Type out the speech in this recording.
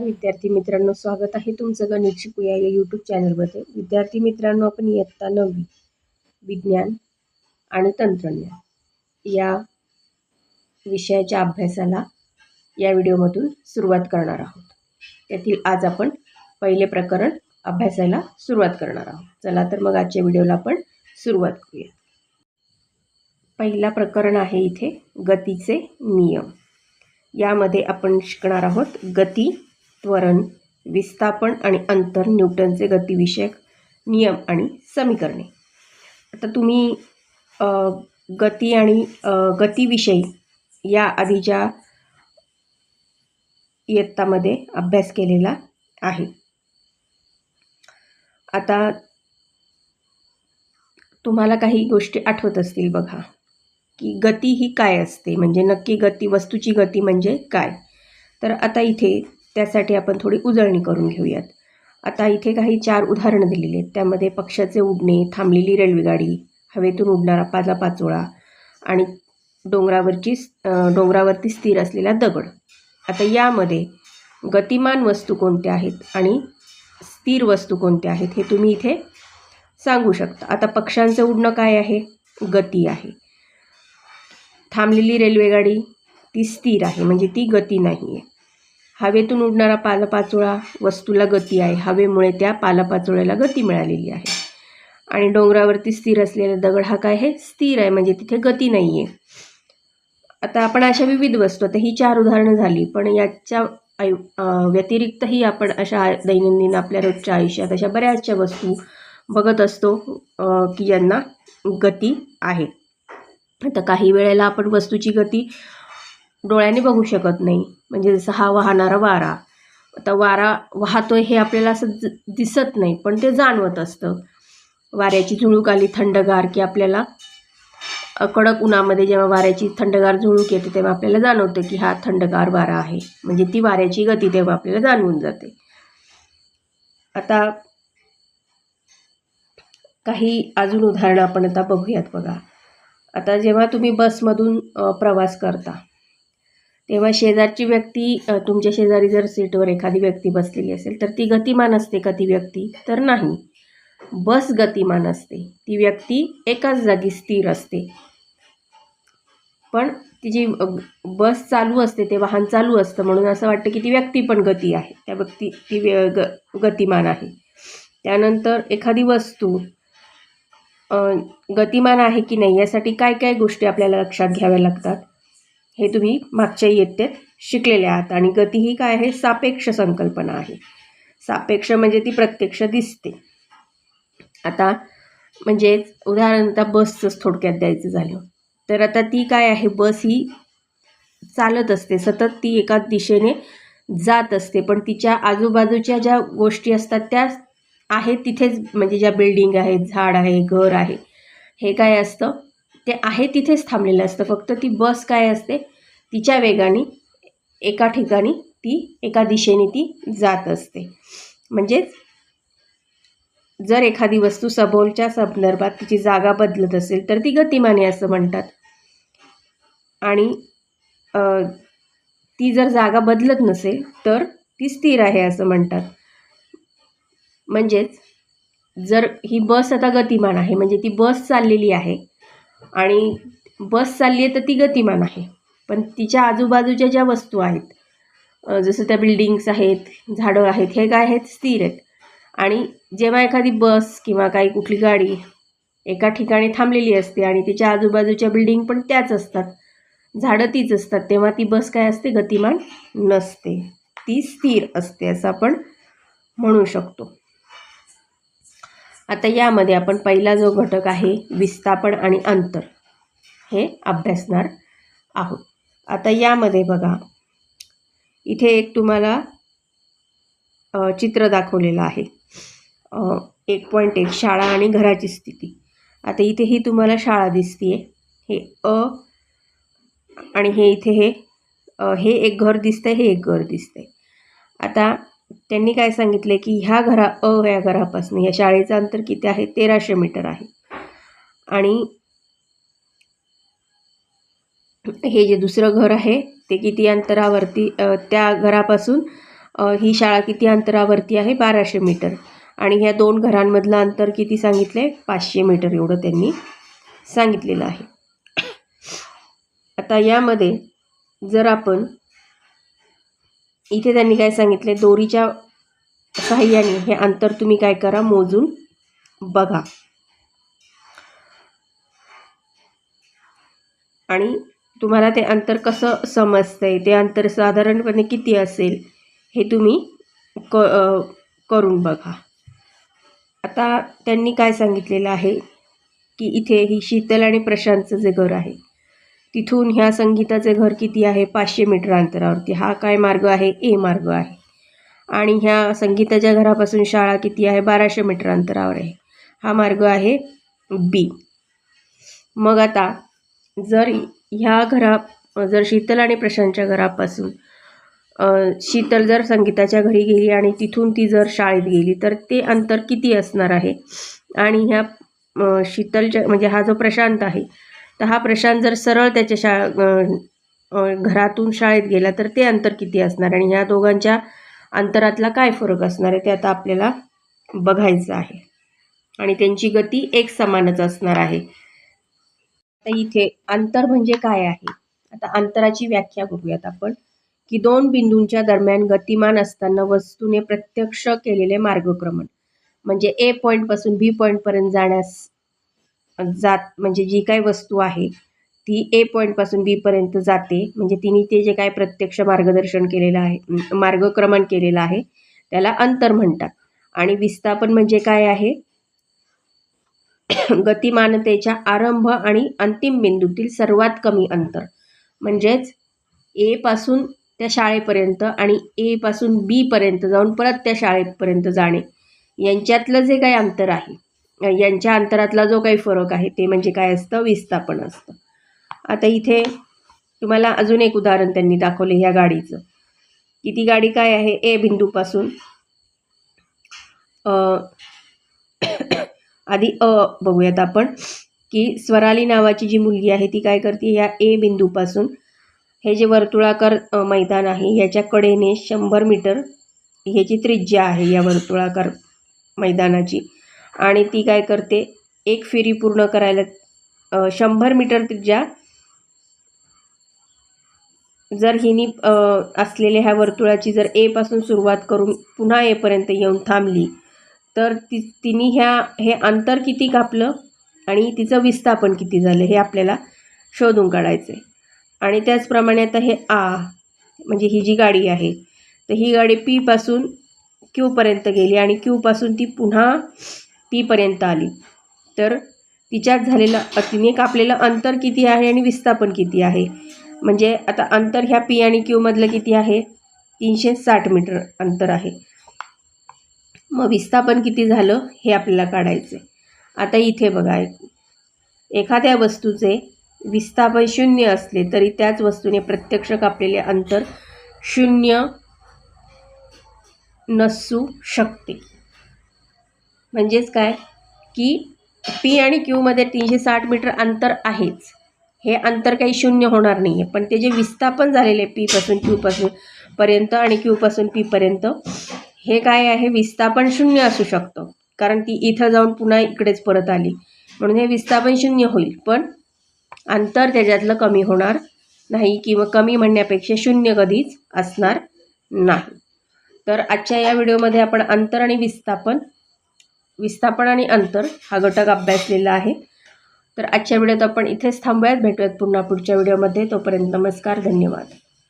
नमस्कार विद्यार्थी मित्रांनो स्वागत आहे तुमचं गणित शिकूया या यूट्यूब चॅनलमध्ये विद्यार्थी मित्रांनो आपण इयत्ता नववी विज्ञान आणि तंत्रज्ञान या विषयाच्या अभ्यासाला या व्हिडिओमधून सुरुवात करणार आहोत. त्यातील आज आपण पहिले प्रकरण अभ्यासायला सुरुवात करणार आहोत. चला तर मग आजच्या व्हिडिओला आपण सुरुवात करूया. पहिला प्रकरण आहे इथे गतीचे नियम. यामध्ये आपण शिकणार आहोत गती त्वरण विस्थापन आणि अंतर न्यूटनचे गतिविषयक नियम आणि समीकरणे. आता तुम्ही गती आणि गतीविषयी या आधीच्या इयत्तामध्ये अभ्यास केलेला आहे. आता तुम्हाला काही गोष्टी आठवत असतील बघा की गती ही काय असते? म्हणजे नक्की गती वस्तूची गती म्हणजे काय? तर आता इथे त्यासाठी आपण थोडी उजळणी करून घेऊयात. आता इथे काही चार उदाहरणं दिलेली आहेत. त्यामध्ये पक्षाचे उडणे थांबलेली रेल्वेगाडी हवेतून उडणारा पाजा पाचोळा आणि डोंगरावरची डोंगरावरती स्थिर असलेला दगड. आता यामध्ये गतिमान वस्तू कोणत्या आहेत आणि स्थिर वस्तू कोणत्या आहेत हे तुम्ही इथे सांगू शकता. आता पक्ष्यांचं उडणं काय आहे? गती आहे. थांबलेली रेल्वेगाडी ती स्थिर आहे म्हणजे ती गती नाही आहे हवेतून उडणारा पालापाचोळा वस्तूला गती आहे. हवेमुळे त्या पालापाचोळ्याला गती मिळालेली आहे. आणि डोंगरावरती स्थिर असलेला दगड हा काय आहे? स्थिर आहे म्हणजे तिथे गती नाही आहे आता आपण अशा विविध वस्तू आता ही चार उदाहरणं झाली पण याच्या आयु व्यतिरिक्तही आपण अशा दैनंदिन आपल्या रोजच्या आयुष्यात अशा बऱ्याचशा वस्तू बघत असतो की यांना गती आहे. आता काही वेळेला आपण वस्तूची गती डोळ्याने बघू शकत नाही. म्हणजे जसं हा वाहणारा वारा. आता वारा वाहतोय हे आपल्याला असं दिसत नाही पण ते जाणवत असतं. वाऱ्याची झुळूक आली थंडगार की आपल्याला कडक उन्हामध्ये जेव्हा वाऱ्याची थंडगार झुळूक येते तेव्हा आपल्याला जाणवतं की हा थंडगार वारा आहे. म्हणजे ती वाऱ्याची गती तेव्हा आपल्याला जाणवून जाते. आता काही अजून उदाहरणं आपण आता बघूयात बघा. आता जेव्हा तुम्ही बसमधून प्रवास करता तेव्हा शेजारची व्यक्ती तुमच्या शेजारी जर सीटवर एखादी व्यक्ती बसलेली असेल तर ती गतिमान असते का ती व्यक्ती? तर नाही. बस गतिमान असते. ती व्यक्ती एकाच जागी स्थिर असते. पण ती जी बस चालू असते ते वाहन चालू असतं म्हणून असं वाटतं की ती व्यक्ती पण गती आहे. त्या व्यक्ती ती व्य- ग गतिमान आहे. त्यानंतर एखादी वस्तू गतिमान आहे की नाही यासाठी काय काय गोष्टी आपल्याला लक्षात घ्याव्या लागतात? हे तुम्ही मागच्या इयत्तेत शिकलेले आहात आणि गती ही काय आहे? सापेक्ष संकल्पना आहे. सापेक्ष म्हणजे ती प्रत्यक्ष दिसते. आता म्हणजेच उदाहरण आता बसचंच थोडक्यात द्यायचं झालं. तर आता ती काय आहे? बस ही चालत असते. सतत ती एका दिशेने जात असते. पण तिच्या आजूबाजूच्या ज्या गोष्टी असतात त्या आहेत तिथेच म्हणजे ज्या बिल्डिंग आहेत झाड आहे घर आहे हे काय असतं? ते आहे तिथेच थांबलेलं असतं. फक्त ती बस काय असते? तिच्या वेगाने एका ठिकाणी ती एका दिशेने ती जात असते. म्हणजेच जर एखादी वस्तू सभोलच्या संदर्भात तिची जागा बदलत असेल तर ती गतिमाने असं म्हणतात. आणि ती जर जागा बदलत नसेल तर ती स्थिर आहे असं म्हणतात. म्हणजेच जर ही बस आता गतिमान आहे म्हणजे ती बस चाललेली आहे आणि बस चालली आहे तर ती गतिमान आहे. पण तिच्या आजूबाजूच्या ज्या वस्तू आहेत जसं त्या बिल्डिंग्स आहेत झाडं आहेत हे काय आहेत? स्थिर आहेत. आणि जेव्हा एखादी बस किंवा काही कुठली गाडी एका ठिकाणी थांबलेली असते आणि तिच्या आजूबाजूच्या बिल्डिंग पण त्याच असतात झाडं तीच असतात तेव्हा ती बस काय असते? गतिमान नसते. ती स्थिर असते असं आपण म्हणू शकतो. आता यामध्ये आपण पहिला जो घटक आहे विस्थापन आणि अंतर. हे अभ्यासणार आहोत. आता यामध्ये बघा. इथे एक तुम्हाला चित्र दाखवलेलं आहे. एक पॉईंट एक शाळा आणि घराची स्थिती. आता इथे ही तुम्हाला शाळा दिसते हे अ आणि हे इथे हे हे एक घर दिसतंय हे एक घर दिसतंय. आता त्यांनी काय सांगितलं की ह्या घरा अ या घरापासून या शाळेचं अंतर किती आहे? तेराशे मीटर आहे. आणि हे जे दुसरं घर आहे ते किती अंतरावरती त्या घरापासून ही शाळा किती अंतरावरती आहे? बाराशे मीटर. आणि ह्या दोन घरांमधलं अंतर किती सांगितलं आहे पाचशे मीटर एवढं त्यांनी सांगितलेलं आहे. आता यामध्ये जर आपण इथे त्यांनी काय सांगितलं आहे दोरीच्या सहाय्याने हे अंतर तुम्ही काय करा? मोजून बघा. आणि तुम्हाला ते अंतर कसं समजतं आहे ते अंतर साधारणपणे किती असेल? हे तुम्ही क करून बघा. आता त्यांनी काय सांगितलेलं आहे? की इथे ही शीतल आणि प्रशांतचं जे घर आहे तिथून ह्या संगीताचे घर किती आहे? पाचशे मीटर अंतरावरती. हा काय मार्ग आहे? ए मार्ग आहे. आणि ह्या संगीताच्या घरापासून शाळा किती आहे? बाराशे मीटर अंतरावर आहे. हा मार्ग आहे बी. मग आता जर ह्या घरा जर शीतल आणि प्रशांतच्या घरापासून शीतल जर संगीताच्या घरी गेली आणि तिथून ती जर शाळेत गेली तर ते अंतर किती असणार आहे? आणि ह्या शीतलच्या म्हणजे हा जो प्रशांत आहे तर हा प्रशांत जर सरळ त्याच्या शा घरातून शाळेत गेला तर ते अंतर किती असणार? आणि ह्या दोघांच्या अंतरातला काय फरक असणार आहे ते आता आपल्याला बघायचं आहे. आणि त्यांची गती एक समानच असणार आहे. आता इथे अंतर म्हणजे काय आहे? आता अंतराची व्याख्या करूयात आपण. की दोन बिंदूंच्या दरम्यान गतिमान असताना वस्तूने प्रत्यक्ष केलेले मार्गक्रमण. म्हणजे ए पॉईंटपासून बी पॉईंटपर्यंत जाण्यास जात म्हणजे जी काही वस्तू आहे ती ए पॉईंटपासून बीपर्यंत जाते. म्हणजे तिने ते जे काय प्रत्यक्ष मार्गदर्शन केलेलं आहे मार्गक्रमण केलेलं आहे त्याला अंतर म्हणतात. आणि विस्थापन म्हणजे काय आहे? गतिमानतेच्या आरंभ आणि अंतिम बिंदूतील सर्वात कमी अंतर. म्हणजेच ए पासून त्या शाळेपर्यंत आणि ए पासून बीपर्यंत जाऊन परत त्या शाळेपर्यंत जाणे. यांच्यातलं जे काही अंतर आहे यांच्या अंतरातला जो काही फरक आहे ते म्हणजे काय असतं? विस्थापन असतं. आता इथे तुम्हाला अजून एक उदाहरण त्यांनी दाखवले ह्या गाडीचं. की ती गाडी काय आहे? ए बिंदूपासून आधी अ बघूयात आपण की स्वराली नावाची जी मुलगी आहे ती काय करते? ह्या ए बिंदूपासून. हे जे वर्तुळाकार मैदान आहे याच्या कडेने शंभर मीटर ह्याची त्रिज्या आहे या वर्तुळाकार मैदानाची. आणि ती काय करते? एक फेरी पूर्ण करायला शंभर मीटर त्रिज्या. जर हिनी असलेल्या ह्या वर्तुळाची जर एपासून सुरुवात करून पुन्हा एपर्यंत येऊन थांबली तर ती तिने ह्या हे अंतर किती कापलं आणि तिचं विस्थापन किती झालं हे आपल्याला शोधून काढायचं आहे आणि त्याचप्रमाणे आता हे आ म्हणजे ही जी गाडी आहे तर ही गाडी पीपासून क्यूपर्यंत गेली आणि क्यूपासून ती पुन्हा पीपर्यंत आली. तर तिच्यात झालेलं तिने कापलेलं अंतर किती आहे आणि विस्थापन किती आहे? म्हणजे आता अंतर ह्या पी आणि क्यूमधलं किती आहे? तीनशे साठ मीटर अंतर आहे. मग विस्थापन किती झालं हे आपल्याला काढायचं आहे आता इथे बघा एखाद्या वस्तूचे विस्थापन शून्य असले तरी त्याच वस्तूने प्रत्यक्ष कापलेले अंतर शून्य नसू शकते. म्हणजेच काय? की पी आणि क्यूमध्ये तीनशे साठ मीटर अंतर आहेच. हे अंतर काही शून्य होणार नाही आहे पण ते जे विस्थापन झालेले आहे पीपासून क्यूपासून पर्यंत आणि क्यूपासून पीपर्यंत हे काय आहे? विस्थापन शून्य असू शकतं. कारण ती इथं जाऊन पुन्हा इकडेच परत आली. म्हणून हे विस्थापन शून्य होईल. पण अंतर त्याच्यातलं कमी होणार नाही किंवा कमी म्हणण्यापेक्षा शून्य कधीच असणार नाही. तर आजच्या या व्हिडिओमध्ये आपण अंतर आणि विस्थापन विस्थापन आणि अंतर हा घटक अभ्यासलेला आहे. तर आजच्या व्हिडिओत आपण इथेच थांबूयात. भेटूयात पुन्हा पुढच्या व्हिडिओमध्ये. तोपर्यंत नमस्कार धन्यवाद.